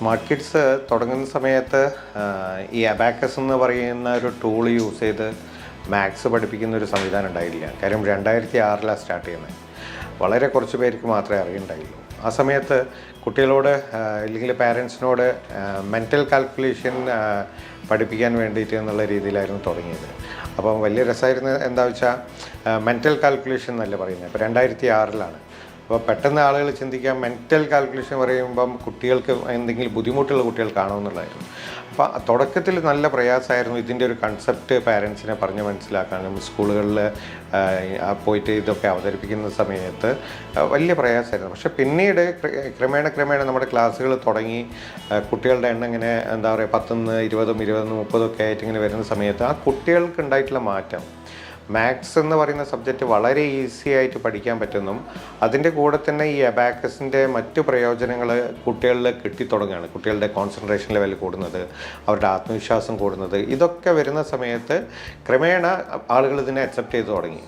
Smart kids തുടങ്ങുന്ന സമയത്ത് ഈ അബാക്കസ് എന്ന് പറയുന്ന ഒരു ടൂൾ യൂസ് ചെയ്ത് മാത്സ് പഠിപ്പിക്കുന്ന ഒരു സംവിധാനം ഉണ്ടായില്ല കാര്യം രണ്ടായിരത്തി ആറിലാണ് സ്റ്റാർട്ട് ചെയ്യുന്നത്. വളരെ കുറച്ച് പേർക്ക് മാത്രമേ അറിയുണ്ടായുള്ളൂ. ആ സമയത്ത് കുട്ടികളോട് അല്ലെങ്കിൽ പാരൻസിനോട് മെന്റൽ കാൽക്കുലേഷൻ പഠിപ്പിക്കാൻ വേണ്ടിയിട്ട് എന്നുള്ള രീതിയിലായിരുന്നു തുടങ്ങിയത്. അപ്പം വലിയ രസമായിരുന്നു എന്താ വെച്ചാൽ മെന്റൽ കാൽക്കുലേഷൻ എന്നല്ല പറയുന്നത്. ഇപ്പോൾ രണ്ടായിരത്തി ആറിലാണ് അപ്പോൾ പെട്ടെന്ന് ആളുകൾ ചിന്തിക്കാം മെന്റൽ കാൽക്കുലേഷൻ പറയുമ്പം കുട്ടികൾക്ക് എന്തെങ്കിലും ബുദ്ധിമുട്ടുള്ള കുട്ടികൾ കാണുമെന്നുള്ളതായിരുന്നു അപ്പോൾ തുടക്കത്തിൽ നല്ല പ്രയാസമായിരുന്നു ഇതിന്റെ ഒരു കൺസെപ്റ്റ് പാരൻസിനെ പറഞ്ഞ് മനസ്സിലാക്കാനും സ്കൂളുകളിൽ പോയിട്ട് ഇതൊക്കെ അവതരിപ്പിക്കുന്ന സമയത്ത് വലിയ പ്രയാസമായിരുന്നു. പക്ഷേ പിന്നീട് ക്രമേണ ക്രമേണ നമ്മുടെ ക്ലാസ്സുകൾ തുടങ്ങി കുട്ടികളുടെ എണ്ണം ഇങ്ങനെ എന്താ പറയുക പത്തുനിന്ന് ഇരുപതും ഇരുപതും മുപ്പതും ഒക്കെ ആയിട്ട് ഇങ്ങനെ വരുന്ന സമയത്ത് ആ കുട്ടികൾക്ക് ഉണ്ടായിട്ടുള്ള മാറ്റം മാത്സ് എന്ന് പറയുന്ന സബ്ജക്റ്റ് വളരെ ഈസി ആയിട്ട് പഠിക്കാൻ പറ്റുന്നു. അതിന്റെ കൂടെ തന്നെ ഈ അബാക്കസിന്റെ മറ്റു പ്രയോജനങ്ങൾ കുട്ടികളിൽ കിട്ടിത്തുടങ്ങുകയാണ് കുട്ടികളുടെ കോൺസെൻട്രേഷൻ ലെവൽ കൂടുന്നത് അവരുടെ ആത്മവിശ്വാസം കൂടുന്നത്. ഇതൊക്കെ വരുന്ന സമയത്ത് ക്രമേണ ആളുകൾ ഇതിനെ അക്സെപ്റ്റ് ചെയ്ത് തുടങ്ങി.